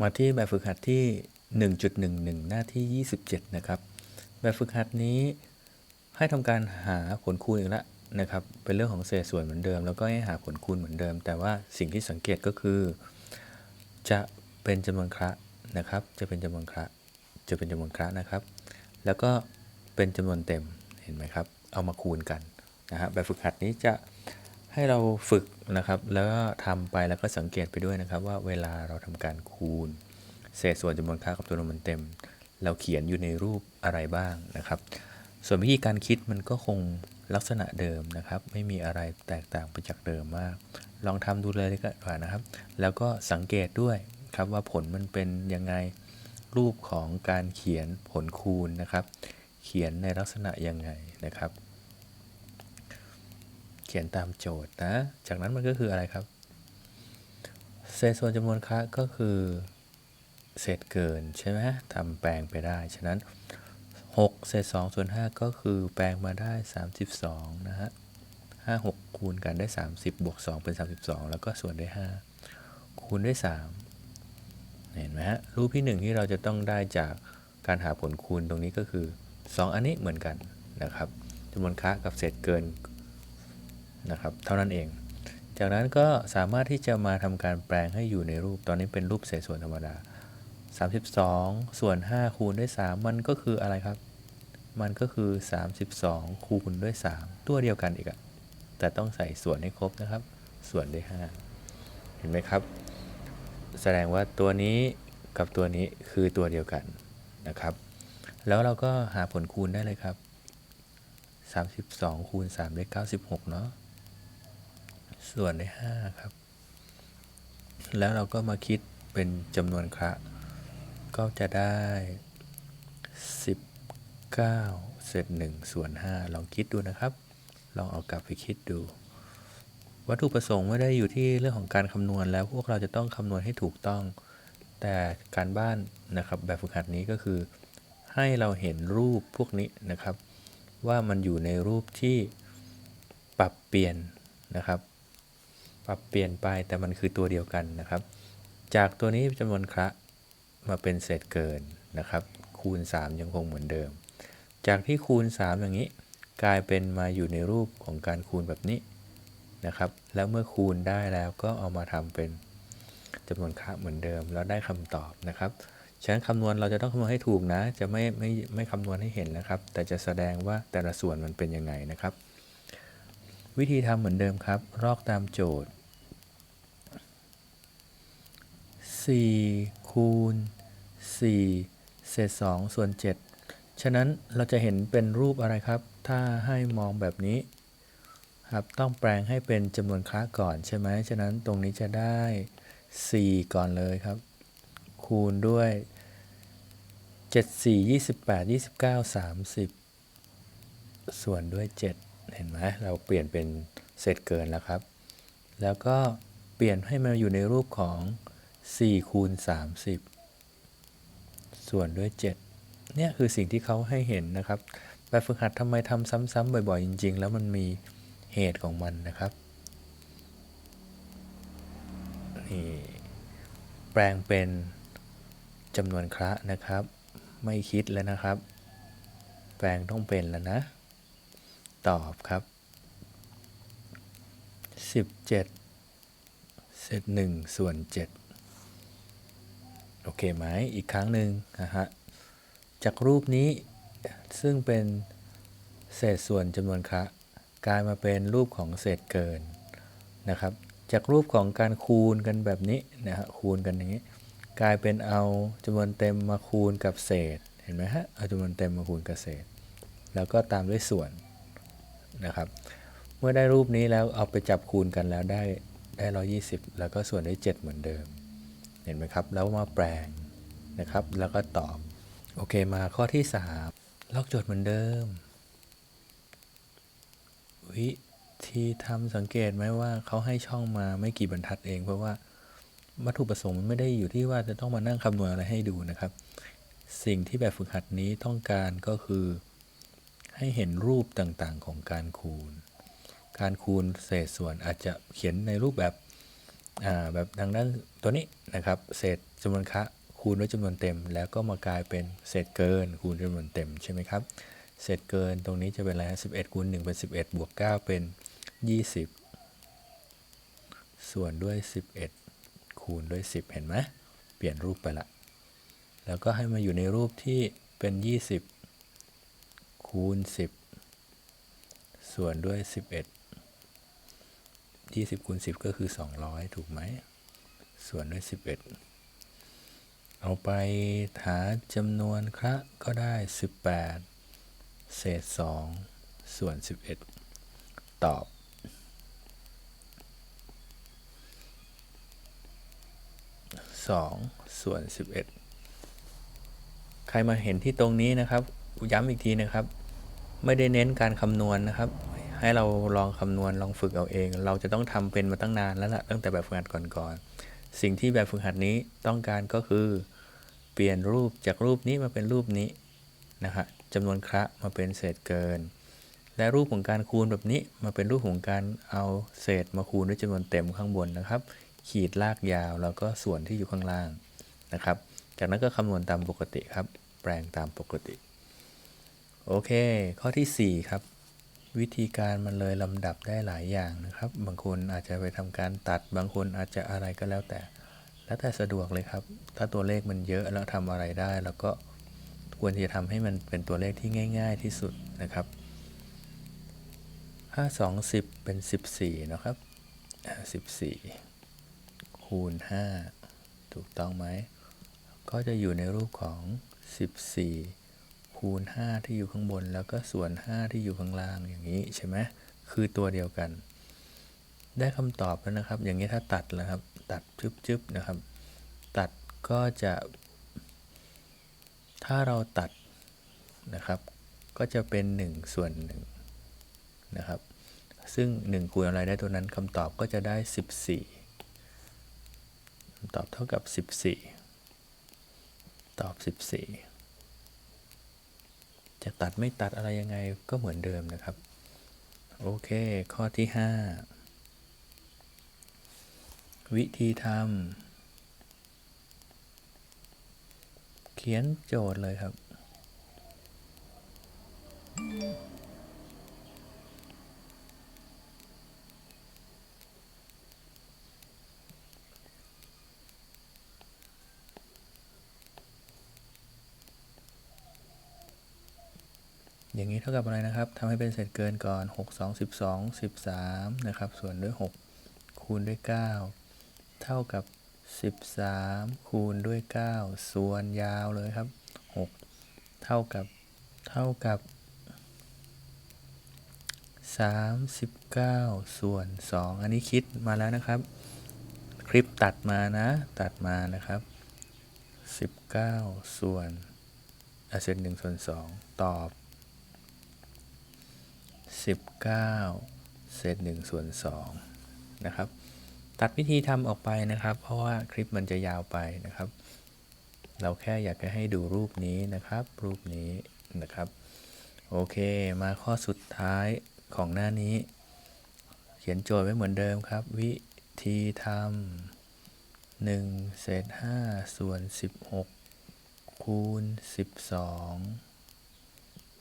มาที่แบบฝึกหัดที่ 1.11 หน้าที่ 27 นะครับ แบบฝึกหัดนี้ให้ทำการหาผลคูณอีกแล้วนะครับ เป็นเรื่องของเศษส่วนเหมือนเดิม แล้วก็ให้หาผลคูณเหมือนเดิม แต่ว่าสิ่งที่สังเกตก็คือ จะเป็นจำนวนคระนะครับ จะเป็นจำนวนคระ จะเป็นจำนวนคระนะครับ แล้วก็เป็นจำนวนเต็ม เห็นไหมครับ เอามาคูณกันนะฮะ แบบฝึกหัดนี้จะ ให้เราฝึกนะครับ แล้วก็ทำไปแล้วก็สังเกตไปด้วยนะครับ ว่าเวลาเราทำการคูณ เศษส่วนจำนวนคระกับจำนวนมันเต็ม เราเขียนอยู่ในรูปอะไรบ้างนะครับ ส่วนวิธีการคิดมันก็คงลักษณะเดิมนะครับ ไม่มีอะไรแตกต่างไปจากเดิมมาก ลองทำดูเลยดีกว่านะครับ แล้วก็สังเกตด้วยครับว่าผลมันเป็นยังไงรูปของการเขียนผลคูณนะครับ เขียนในลักษณะยังไงนะครับ ขียนตามโจทย์นะ จากนั้นมันก็คืออะไรครับ เศษส่วนจำนวนคะก็คือเศษเกินใช่ไหมทำแปลงไปได้ ฉะนั้น 6 เศษ2ส่วน5ก็คือแปลงมาได้ 32 นะฮะ 5 6 คูณกันได้ 30 บวก 2 เป็น 32 แล้วก็ส่วนได้5คูณด้วย 3 เห็นไหมฮะ รูปที่ 1 ที่เราจะต้องได้จากการหาผลคูณตรงนี้ก็คือ 2 อันนี้เหมือนกันนะครับจำนวนคะกับเศษเกิน นะครับเท่านั้นเอง จากนั้นก็สามารถที่จะมาทำการแปลงให้อยู่ในรูปตอนนี้เป็นรูปเศษส่วนธรรมดา 32 ส่วน 5 คูณด้วย 3 มันก็คืออะไรครับ มันก็คือ 32 คูณด้วย 3 ตัวเดียวกันอีกอะแต่ต้องใส่ส่วนให้ครบนะครับ ส่วนด้วย 5 เห็นไหมครับ แสดงว่าตัวนี้กับตัวนี้คือตัวเดียวกันนะครับ แล้วเราก็หาผลคูณได้เลยครับ 32คูณ3ได้96 เนาะ ส่วนได้5ครับ แล้วเราก็มาคิดเป็นจำนวนคระก็จะได้ 19 เศษ1ส่วน 5 ลองคิดดูนะครับ ลองเอากลับไปคิดดู วัตถุประสงค์ไม่ได้อยู่ที่เรื่องของการคำนวณแล้วพวกเราจะต้องคำนวณให้ถูกต้อง แต่การบ้านนะครับแบบฝึกหัดนี้ก็คือ ให้เราเห็นรูปพวกนี้นะครับ ว่ามันอยู่ในรูปที่ปรับเปลี่ยนนะครับ ปรับเปลี่ยนไปแต่มันคือตัวเดียวกันนะครับ จากตัวนี้จำนวนคระมาเป็นเศษเกินนะครับ คูณ 3 ยังคงเหมือนเดิม จากที่คูณ 3 อย่างนี้ กลายเป็นมาอยู่ในรูปของการคูณแบบนี้นะครับ แล้วเมื่อคูณได้แล้วก็เอามาทำเป็นจำนวนคระเหมือนเดิม แล้วได้คำตอบนะครับฉะนั้นคำนวณเราจะต้องคำนวณให้ถูกนะ จะไม่ไม่ไม่คำนวณให้เห็นนะครับ แต่จะแสดงว่าแต่ละส่วนมันเป็นยังไงนะครับ วิธีทำเหมือนเดิมครับรอกตามโจทย์ 4 คูณ 4 เศษ 2 ส่วน 7 ฉะนั้นเราจะเห็นเป็นรูปอะไรครับ ถ้าให้มองแบบนี้ครับต้องแปลงให้เป็นจำนวนคระก่อนใช่ไหมฉะนั้นตรงนี้จะได้ 4 ก่อนเลยครับ คูณด้วย 7 4 28 29 30 ส่วนด้วย 7 เห็นไหมเราเปลี่ยนเป็นเศษเกินแล้วครับ แล้วก็เปลี่ยนให้มันอยู่ในรูปของ 4คูณ30 ส่วนด้วย 7 เนี่ยคือสิ่งที่เขาให้เห็นนะครับ แบบฝึกหัดทำไมทำซ้ำๆบ่อยๆ จริง ๆ แล้วมันมีเหตุของมันนะครับ นี่แปลงเป็นจำนวนคระนะครับ ไม่คิดแล้วนะครับ แปลงต้องเป็นแล้วนะ ตอบครับ 17 เศษ1ส่วน 7 เคไหมอีกครั้งหนึ่งนะฮะจากรูปนี้ซึ่งเป็นเศษส่วนจำนวนคะกลายมาเป็นรูปของเศษเกินนะครับ จากรูปของการคูณกันแบบนี้นะฮะคูณกันอย่างนี้ กลายเป็นเอาจำนวนเต็มมาคูณกับเศษเห็นไหมฮะเอาจำนวนเต็มมาคูณกับเศษ แล้วก็ตามด้วยส่วนนะครับ เมื่อได้รูปนี้แล้วเอาไปจับคูณกันแล้วได้ได้ 120 แล้วก็ส่วนได้7เหมือนเดิม เห็นไหมครับ แล้วมาแปลงนะครับ แล้วก็ตอบ โอเคมาข้อที่ 3 ลอกโจทย์เหมือนเดิม วิธีทำสังเกตไหมว่าเขาให้ช่องมาไม่กี่บรรทัดเอง เพราะว่าวัตถุประสงค์มันไม่ได้อยู่ที่ว่าจะต้องมานั่งคำนวณอะไรให้ดูนะครับ สิ่งที่แบบฝึกหัดนี้ต้องการก็คือ ให้เห็นรูปต่างๆของการคูณ การคูณเศษส่วนอาจจะเขียนในรูปแบบ แบบทางด้านตัวนี้นะครับ เศษจำนวนคะคูณด้วยจำนวนเต็ม แล้วก็มากลายเป็นเศษเกิน คูณจำนวนเต็มใช่ไหมครับ เศษเกินตรงนี้จะเป็นอะไรฮะ11คูณ1เป็น11บวก9เป็น20ส่วนด้วย11คูณด้วย10เห็นไหมเปลี่ยนรูปไปละ แล้วก็ให้มาอยู่ในรูปที่เป็น 20 คูณ 10 ส่วนด้วย 11 20คูณ10 ก็คือ 200 ถูกไหม ส่วนด้วย 11 เอาไปหาจำนวนคระก็ได้ 18 เศษ 2 ส่วน 11 ตอบ2ส่วน 11 ใครมาเห็นที่ตรงนี้นะครับ ย้ำอีกทีนะครับ ไม่ได้เน้นการคำนวณนะครับ ให้เราลองคำนวณลองฝึกเอาเอง เราจะต้องทำเป็นมาตั้งนานแล้วล่ะตั้งแต่แบบฝึกหัดก่อนๆสิ่งที่แบบฝึกหัดนี้ต้องการก็คือ เปลี่ยนรูปจากรูปนี้มาเป็นรูปนี้นะฮะจำนวนคระมาเป็นเศษเกิน และรูปของการคูณแบบนี้มาเป็นรูปของการเอาเศษมาคูณด้วยจำนวนเต็มข้างบนนะครับ ขีดลากยาวแล้วก็ส่วนที่อยู่ข้างล่างนะครับ จากนั้นก็คำนวณตามปกติครับ แปลงตามปกติ โอเค ข้อทีสี่4 ครับ วิธีการมันเลยลำดับได้หลายอย่างนะครับ บางคนอาจจะไปทำการตัด บางคนอาจจะอะไรก็แล้วแต่ แล้วแต่สะดวกเลยครับ ถ้าตัวเลขมันเยอะแล้วทำอะไรได้ แล้วก็ควรจะทำให้มันเป็นตัวเลขที่ง่าย ๆ ที่สุดนะครับ5 2 10 เป็น 14 นะครับ 14 คูณ 5 ถูกต้องไหม ก็จะอยู่ในรูปของ 14 คูณ 5 ที่อยู่ข้างบน แล้วก็ส่วน 5 ที่อยู่ข้างล่างอย่างนี้ใช่ไหมคือตัวเดียวกัน ได้คำตอบแล้วนะครับ อย่างนี้ถ้าตัดแล้วครับ ตัดจึ๊บๆนะครับ ตัดก็จะ ถ้าเราตัดนะครับ ก็จะเป็น 1 ส่วน1นะครับ ซึ่ง 1 คูณอะไรได้ตัวนั้นคำตอบก็จะได้ 14คำตอบเท่ากับ 14 ตอบ 14 จะตัดไม่ตัดอะไรยังไงก็เหมือนเดิมนะครับ โอเค ข้อที่ 5 วิธีทำเขียนโจทย์เลยครับ อย่างนี้เท่ากับอะไรนะครับทำให้เป็นเศษเกินก่อน 6 2 12 13 นะครับ ส่วนด้วย 6 คูณด้วย 9 เท่ากับ 13 คูณด้วย 9 ส่วนยาวเลยครับ 6 เท่ากับ เท่ากับ 39 ส่วน 2 อันนี้คิดมาแล้วนะครับ คลิปตัดมานะ ตัดมานะครับ 19 ส่วนอะเศษ1ส่วน 2 ตอบ 19 เศษ1ส่วน2นะครับ ตัดวิธีทำออกไปนะครับ เพราะว่าคลิปมันจะยาวไปนะครับ เราแค่อยากจะให้ดูรูปนี้นะครับ รูปนี้นะครับ โอเค มาข้อสุดท้ายของหน้านี้ เขียนโจทย์ไว้เหมือนเดิมครับ วิธีทำ1เศษ5ส่วน 16 คูณ 12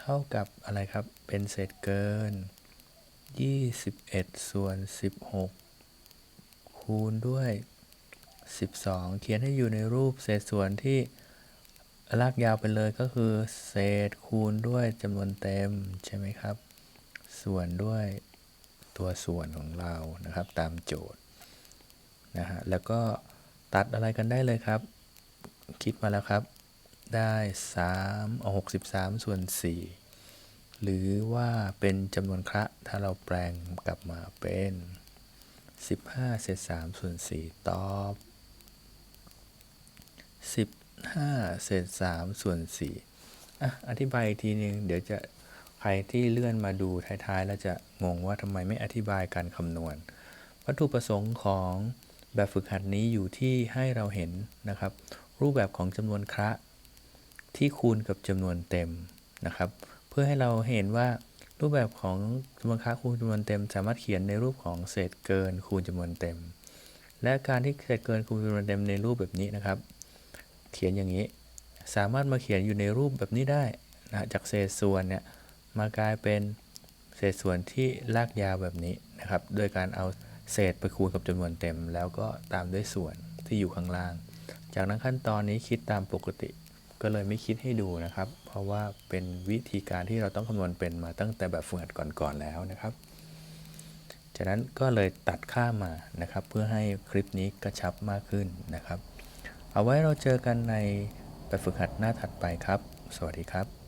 เท่ากับอะไรครับ เป็นเศษเกิน 21 ส่วน 16 คูณด้วย 12 เขียนให้อยู่ในรูปเศษส่วนที่ลากยาวไปเลยก็คือ เศษคูณด้วยจำนวนเต็มใช่ไหมครับ ส่วนด้วยตัวส่วนของเรานะครับ ตามโจทย์นะฮะแล้วก็ตัดอะไรกันได้เลยครับ คิดมาแล้วครับ ได้3เอา63 ส่วน 4 หรือว่าเป็นจำนวนคระถ้าเราแปลงกลับมาเป็น 15 เศษ 3 ส่วน 4 ตอบ 15 เศษ 3 ส่วน 4 อะ อธิบายอีกทีนึง เดี๋ยวจะใครที่เลื่อนมาดูท้ายๆ แล้วจะงงว่าทำไมไม่อธิบายการคำนวณ วัตถุประสงค์ของแบบฝึกหัดนี้อยู่ที่ให้เราเห็นนะครับ รูปแบบของจำนวนคระ ที่คูณกับจำนวนเต็มนะครับ เพื่อให้เราเห็นว่ารูปแบบของจำนวนคระคูณจำนวนเต็ม สามารถเขียนในรูปของเศษเกินคูณจำนวนเต็ม และการที่เศษเกินคูณจำนวนเต็มในรูปแบบนี้นะครับ เขียนอย่างนี้ สามารถมาเขียนอยู่ในรูปแบบนี้ได้นะจากเศษส่วนเนี่ยมากลายเป็นเศษส่วนที่ลากยาวแบบนี้นะครับ โดยการเอาเศษไปคูณกับจำนวนเต็ม แล้วก็ตามด้วยส่วนที่อยู่ข้างล่าง จากนั้นขั้นตอนนี้คิดตามปกติ ก็เลยไม่คิดให้ดูนะครับ เพราะว่าเป็นวิธีการที่เราต้องคำนวณเป็นมาตั้งแต่แบบฝึกหัดก่อนๆแล้วนะครับ จากนั้นก็เลยตัดค่ามานะครับ เพื่อให้คลิปนี้กระชับมากขึ้นนะครับ เอาไว้เราเจอกันในแบบฝึกหัดหน้าถัดไปครับ สวัสดีครับ